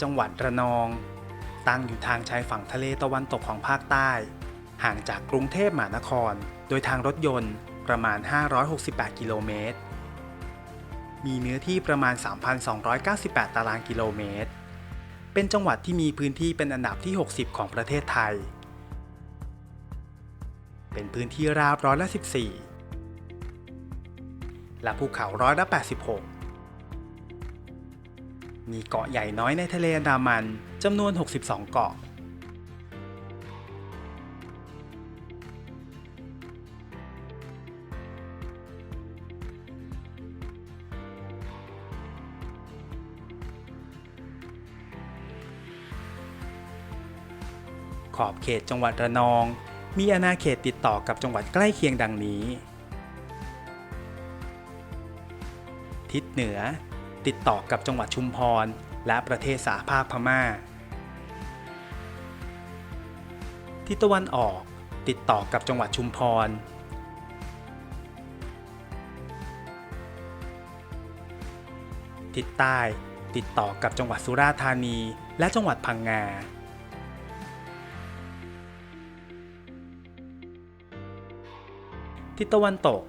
จังหวัดระนอง ตั้งอยู่ทางชายฝั่งทะเลตะวันตกของภาคใต้ ห่างจากกรุงเทพมหานคร โดยทางรถยนต์ประมาณ 568 กิโลเมตร มีเนื้อที่ประมาณ 3,298 ตารางกิโลเมตร เป็นจังหวัดที่มีพื้นที่เป็นอันดับที่ 60 ของประเทศไทย เป็นพื้นที่ราบร้อยละ 14 และภูเขาร้อยละ 86 มีเกาะใหญ่น้อยในทะเลอันดามันจำนวน 62 เกาะ ขอบเขตจังหวัดระนอง มีอาณาเขตติดต่อกับจังหวัดใกล้เคียงดังนี้ ทิศเหนือ ติดต่อกับจังหวัดชุมพร และประเทศสาภาพพม่า ทิศตะวันออกติดต่อกับจังหวัดชุมพร ทิศใต้ติดต่อกับจังหวัดสุราษฎร์ธานี และจังหวัดพังงา ทิศตะวันตก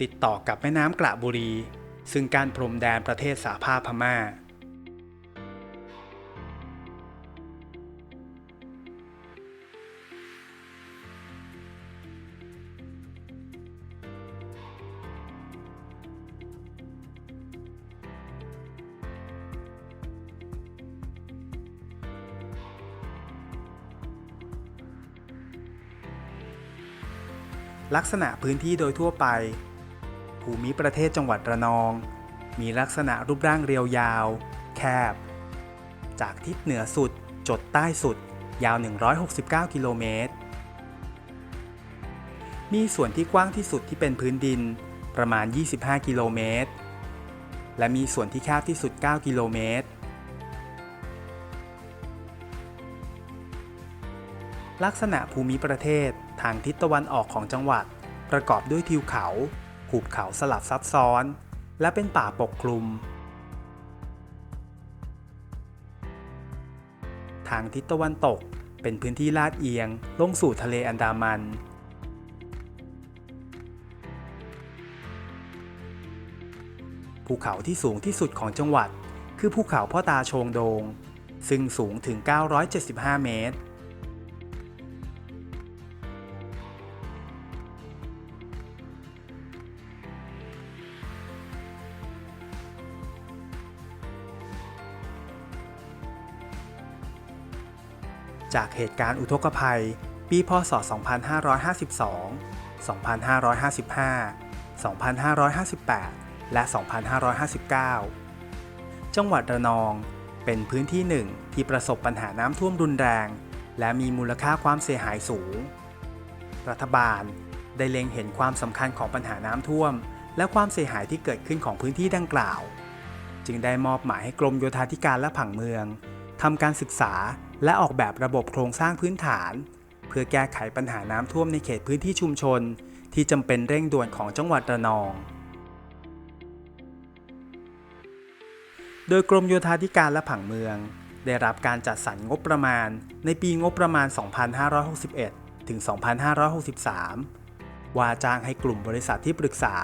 ติดต่อกับแม่น้ำกระบุรี ซึ่งการพรมแดนประเทศสาภาพพม่า ลักษณะพื้นที่โดยทั่วไป ภูมิประเทศจังหวัดระนอง มีลักษณะรูปร่างเรียวยาว แคบ จากทิศเหนือสุด จดใต้สุด ยาว 169 กิโลเมตร มีส่วนที่กว้างที่สุดที่เป็นพื้นดินประมาณ 25 กิโลเมตร และมีส่วนที่แคบที่สุด 9 กิโลเมตร ลักษณะภูมิประเทศทางทิศตะวันออกของจังหวัด ประกอบด้วยทิวเขา หุบเขาสลับซับซ้อน และเป็นป่าปกคลุม ทางทิศตะวันตกเป็นพื้นที่ลาดเอียงลงสู่ทะเลอันดามัน ภูเขาที่สูงที่สุดของจังหวัด คือภูเขาพ่อตาโชงโดง ซึ่งสูงถึง 975 เมตร จากเหตุการณ์อุทกภัย ปีพศ 2552 2555 2558 และ 2559 จังหวัดระนองเป็นพื้นที่หนึ่งที่ประสบปัญหาน้ำท่วมรุนแรง และมีมูลค่าความเสียหายสูง รัฐบาลได้เล็งเห็นความสำคัญของปัญหาน้ำท่วม และความเสียหายที่เกิดขึ้นของพื้นที่ดังกล่าว จึงได้มอบหมายให้กรมโยธาธิการและผังเมืองทำการศึกษา และออกแบบระบบโครงสร้างพื้นฐาน เพื่อแก้ไขปัญหาน้ำท่วมในเขตพื้นที่ชุมชน ที่จำเป็นเร่งด่วนของจังหวัดระนอง โดยกรมโยธาธิการและผังเมือง ได้รับการจัดสรรงบประมาณในปีงบประมาณ 2561 ถึง 2563 ว่าจ้างให้กลุ่มบริษัทที่ปรึกษา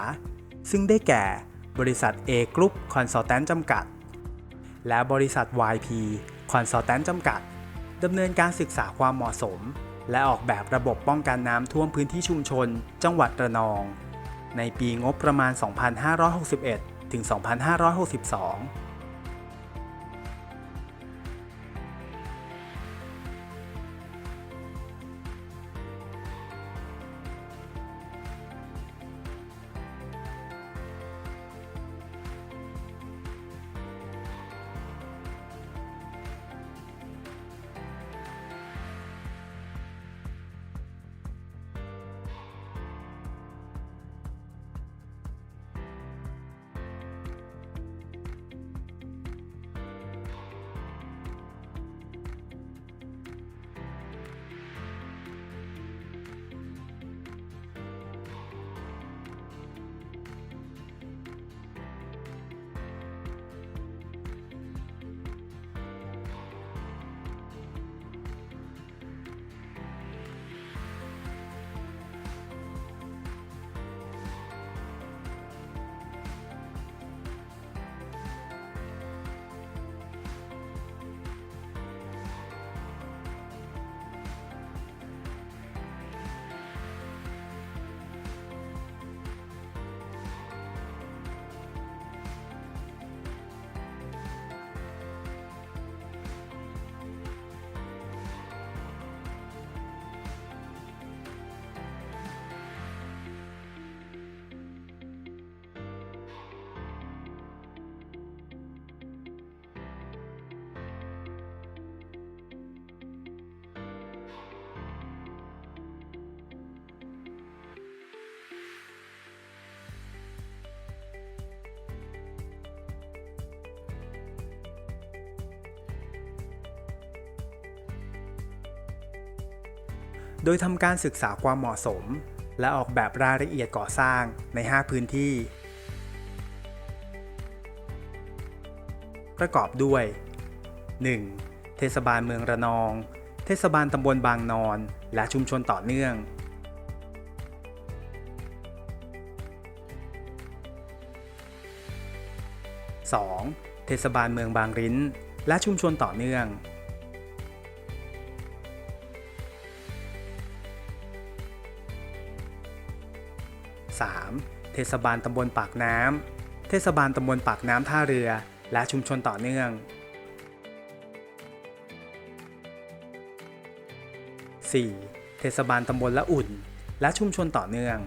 ซึ่งได้แก่บริษัท A Group Consultant จำกัด และบริษัท YP Consultant จำกัด ดำเนินการศึกษาความเหมาะสม และออกแบบระบบป้องกันน้ำท่วมพื้นที่ชุมชน จังหวัดระนอง ในปีงบประมาณ 2561 ถึง 2562 โดยทำการศึกษาความเหมาะสม และออกแบบรายละเอียดก่อสร้างใน 5 พื้นที่ ประกอบด้วย 1. เทศบาลเมืองระนอง เทศบาลตำบลบางนอน และชุมชนต่อเนื่อง 2. เทศบาลเมืองบางริ้น และชุมชนต่อเนื่อง เทศบาลตำบลปากน้ำ เทศบาลตำบลปากน้ำท่าเรือ และชุมชนต่อเนื่อง 4. เทศบาลตำบลละอุ่น และชุมชนต่อเนื่อง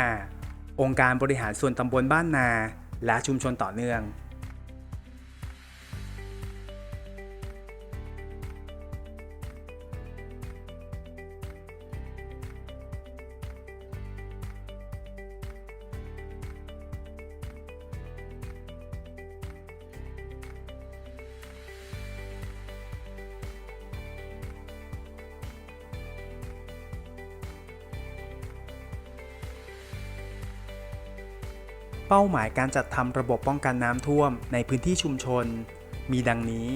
5. องค์การบริหารส่วนตำบลบ้านนา และชุมชนต่อเนื่อง ป้าหมายการจัดทำระบบป้องกันน้ำท่วมในพื้นที่ชุมชน มีดังนี้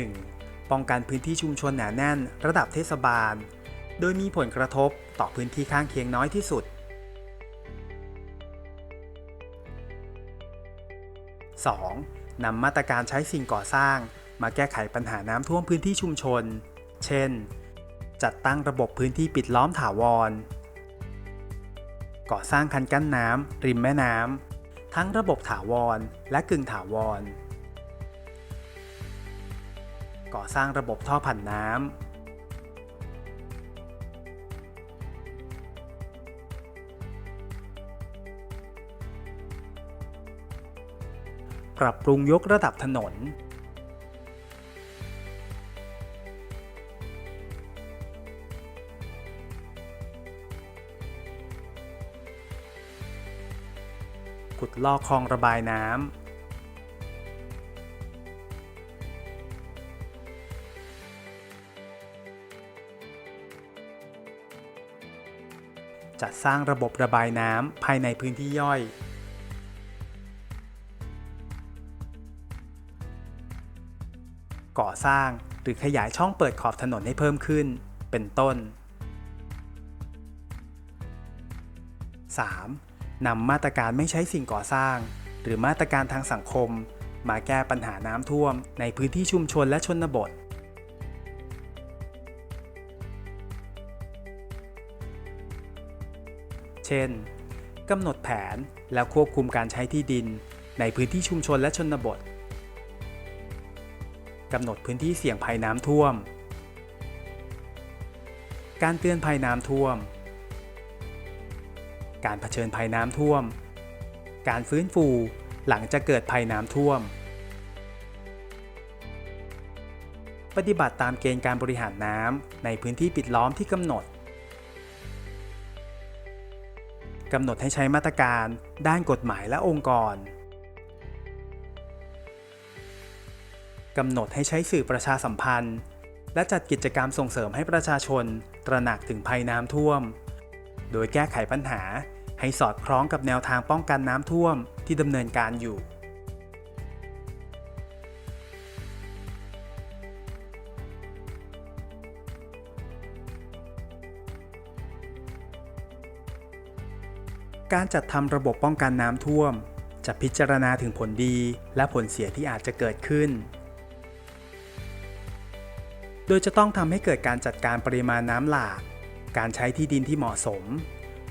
1. ป้องกันพื้นที่ชุมชนหนาแน่น ระดับเทศบาล โดยมีผลกระทบต่อพื้นที่ข้างเคียงน้อยที่สุด 2. นำมาตรการใช้สิ่งก่อสร้าง มาแก้ไขปัญหาน้ำท่วมพื้นที่ชุมชน เช่น จัดตั้งระบบพื้นที่ปิดล้อมถาวร ก่อสร้างคันกั้นน้ำริมแม่น้ำทั้งระบบถาวรและกึ่งถาวร ก่อสร้างระบบท่อผ่านน้ำปรับปรุงยกระดับถนน ลอกคลองระบายน้ำจัดสร้างระบบระบายน้ำภายในพื้นที่ย่อย ก่อสร้างหรือขยายช่องเปิดขอบถนนให้เพิ่มขึ้น เป็นต้น 3. นำมาตรการไม่ใช้สิ่งก่อสร้าง หรือมาตรการทางสังคม มาแก้ปัญหาน้ำท่วม ในพื้นที่ชุมชนและชนบท เช่นกำหนดแผนและควบคุมการใช้ที่ดิน ในพื้นที่ชุมชนและชนบทกำหนดพื้นที่เสี่ยงภัยน้ำท่วม การเตือนภัยน้ำท่วม การเผชิญภัยน้ำท่วม การฟื้นฟูหลังจะเกิดภัยน้ำท่วม ปฏิบัติตามเกณฑ์การบริหารน้ำในพื้นที่ปิดล้อมที่กำหนดกำหนดให้ใช้มาตรการด้านกฎหมายและองค์กรกำหนดให้ใช้สื่อประชาสัมพันธ์ และจัดกิจกรรมส่งเสริมให้ประชาชน ตระหนักถึงภัยน้ำท่วม โดยแก้ไขปัญหา ให้สอดคล้องกับแนวทางป้องกันน้ำท่วมที่ดำเนินการอยู่ การจัดทำระบบป้องกันน้ำท่วม จะพิจารณาถึงผลดีและผลเสียที่อาจจะเกิดขึ้นโดยจะต้องทำให้เกิดการจัดการปริมาณน้ำหลาก การใช้ที่ดินที่เหมาะสม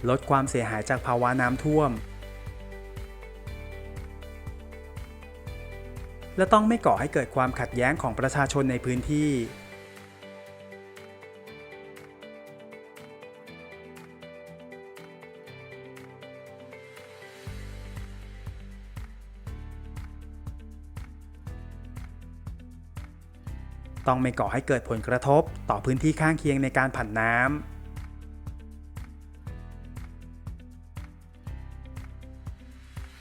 ลดความเสียหายจากภาวะน้ำท่วม และต้องไม่ก่อให้เกิดความขัดแย้งของประชาชนในพื้นที่ต้องไม่ก่อให้เกิดผลกระทบต่อพื้นที่ข้างเคียงในการผันน้ำ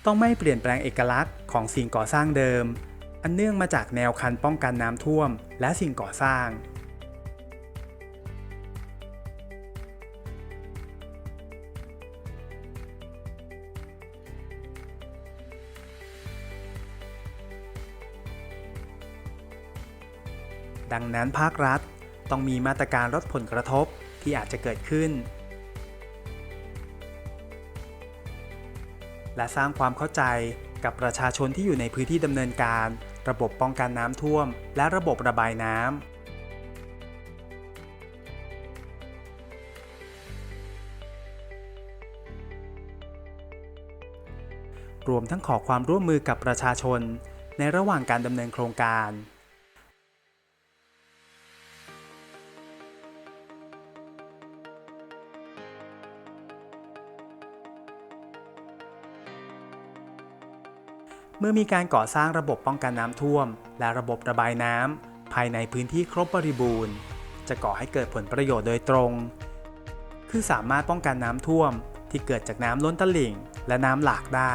ต้องไม่เปลี่ยนแปลงเอกลักษณ์ของสิ่งก่อสร้างเดิม อันเนื่องมาจากแนวคันป้องกันน้ำท่วม และสิ่งก่อสร้าง ดังนั้นภาครัฐต้องมีมาตรการลดผลกระทบที่อาจจะเกิดขึ้น และสร้างความเข้าใจกับประชาชนที่อยู่ในพื้นที่ดำเนินการ ระบบป้องกันน้ำท่วม และระบบระบายน้ำรวมทั้งขอความร่วมมือกับประชาชน ในระหว่างการดำเนินโครงการ เมื่อมีการก่อสร้างระบบป้องกันน้ำท่วม และระบบระบายน้ำภายในพื้นที่ครบบริบูรณ์ จะก่อให้เกิดผลประโยชน์โดยตรง คือสามารถป้องกันน้ำท่วมที่เกิดจากน้ำล้นตลิ่ง และน้ำหลากได้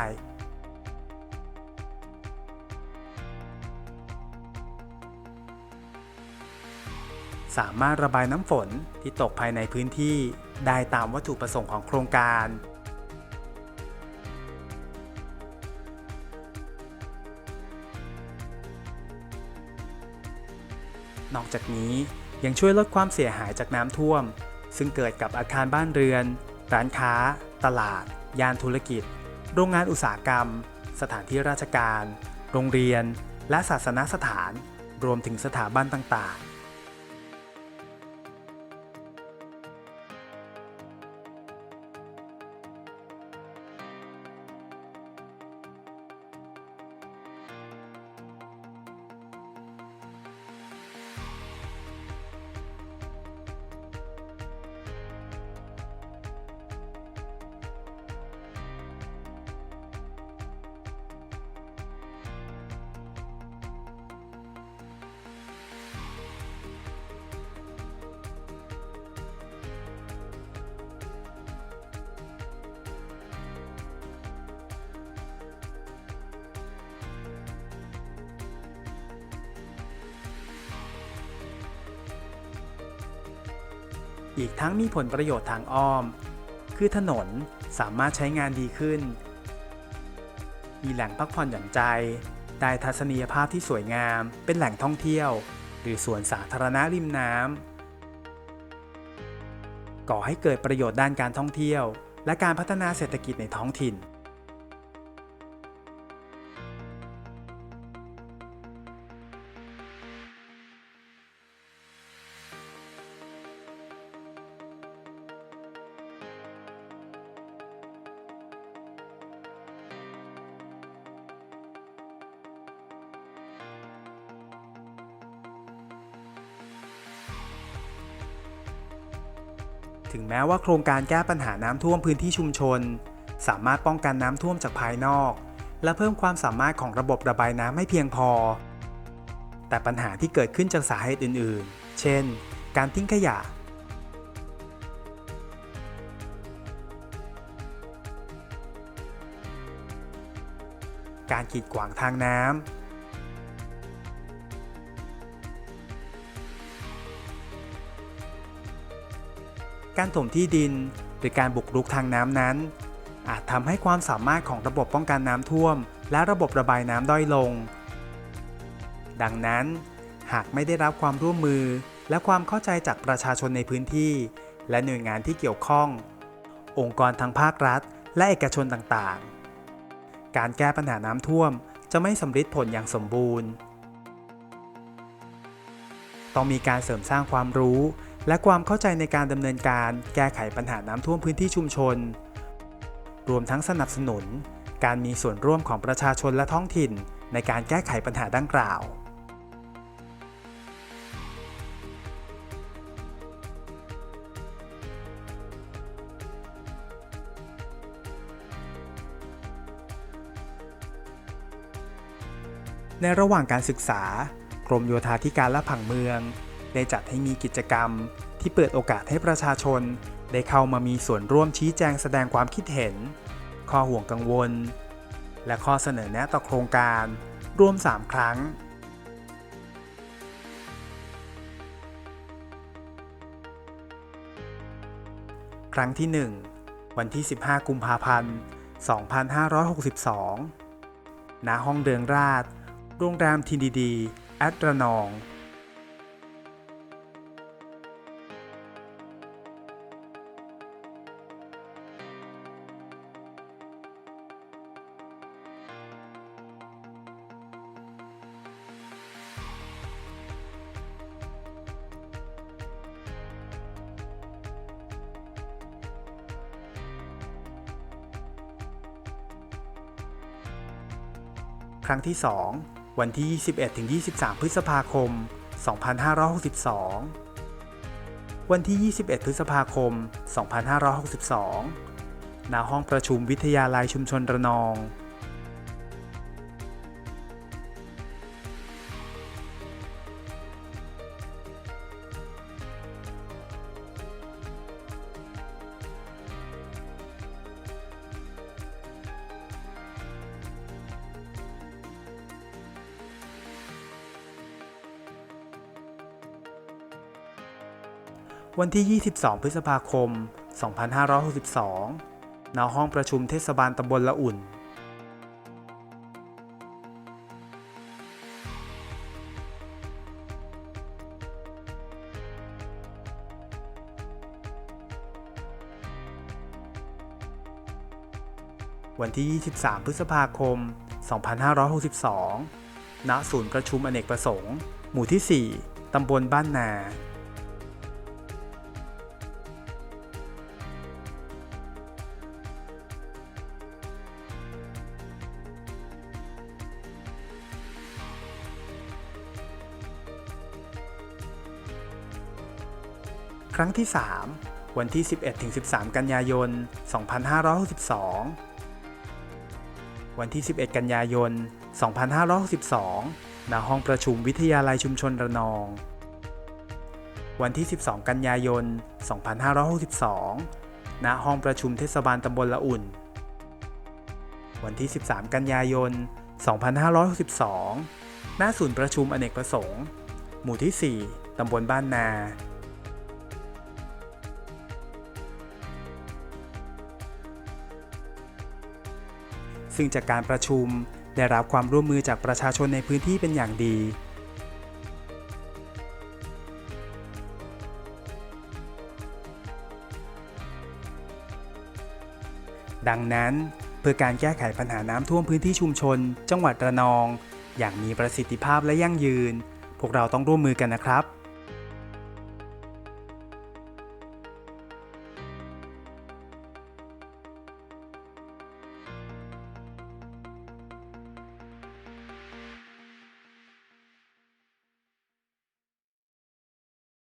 สามารถระบายน้ำฝนที่ตกภายในพื้นที่ได้ตามวัตถุประสงค์ของโครงการ นอกจากนี้ยังช่วยลดความเสียหายจากน้ำท่วม ซึ่งเกิดกับอาคารบ้านเรือน ร้านค้า ตลาด ยานธุรกิจ โรงงานอุตสาหกรรม สถานที่ราชการ โรงเรียน และศาสนสถาน รวมถึงสถาบันต่าง อีกทั้งมีผลประโยชน์ทางอ้อม คือถนนสามารถใช้งานดีขึ้น มีแหล่งพักผ่อนหย่อนใจ ได้ทัศนียภาพที่สวยงาม เป็นแหล่งท่องเที่ยว หรือสวนสาธารณะริมน้ำก่อให้เกิดประโยชน์ด้านการท่องเที่ยว และการพัฒนาเศรษฐกิจในท้องถิ่น ถึงแม้ว่าโครงการแก้ปัญหาน้ำท่วมพื้นที่ชุมชน สามารถป้องกันน้ำท่วมจากภายนอก และเพิ่มความสามารถของระบบระบายน้ำให้เพียงพอ แต่ปัญหาที่เกิดขึ้นจากสาเหตุอื่น ๆ เช่น การทิ้งขยะ การกีดขวางทางน้ำ การถมที่ดิน หรือการบุกรุกทางน้ำนั้น อาจทำให้ความสามารถของระบบป้องกันน้ำท่วม และระบบระบายน้ำด้อยลง ดังนั้น หากไม่ได้รับความร่วมมือและความเข้าใจจากประชาชนในพื้นที่ และหน่วยงานที่เกี่ยวข้อง องค์กรทางภาครัฐ และเอกชนต่างๆ การแก้ปัญหาน้ำท่วมจะไม่สำเร็จผลอย่างสมบูรณ์ ต้องมีการเสริมสร้างความรู้ และความเข้าใจในการดำเนินการแก้ไขปัญหาน้ำท่วมพื้นที่ชุมชน รวมทั้งสนับสนุน การมีส่วนร่วมของประชาชนและท้องถิ่น ในการแก้ไขปัญหาดังกล่าว ในระหว่างการศึกษา กรมโยธาธิการและผังเมือง ได้จัดให้มีกิจกรรม ที่เปิดโอกาสให้ประชาชน ได้เข้ามามีส่วนร่วมชี้แจงแสดงความคิดเห็น ข้อห่วงกังวล และข้อเสนอแนะต่อโครงการรวม 3 ครั้ง ครั้งที่ 1 วันที่ 15 กุมภาพันธ์ 2562 ณ ห้องเดืองราช โรงแรมทินดีดี แอดระนอง รั้งที่ 2 วันที่ 21-23 พฤษภาคม 2562 วันที่ 21 พฤษภาคม 2562 ณ ห้องประชุมวิทยาลัยชุมชนระนอง วันที่ 22 พฤษภาคม 2562 ณ ห้องประชุมเทศบาลตำบลละอุ่น วันที่ 23 พฤษภาคม 2562 ณ ศูนย์ประชุมอเนกประสงค์ หมู่ที่ 4 ตำบลบ้านนา ครั้งที่ 3 วันที่ 11-13 กันยายน 2562 วันที่ 11 กันยายน 2562ณห้องประชุมวิทยาลัยชุมชนระนอง วันที่ 12 กันยายน 2562ณห้องประชุมเทศบาลตำบลละอุ่น วันที่ 13 กันยายน 2562ณศูนย์ประชุมอเนกประสงค์ หมู่ที่ 4 ตำบลบ้านนา ซึ่งจากการประชุมได้รับความร่วมมือจากประชาชนในพื้นที่เป็นอย่างดี ดังนั้นเพื่อการแก้ไขปัญหาน้ำท่วมพื้นที่ชุมชน จังหวัดระนอง อย่างมีประสิทธิภาพและยั่งยืน พวกเราต้องร่วมมือกันนะครับ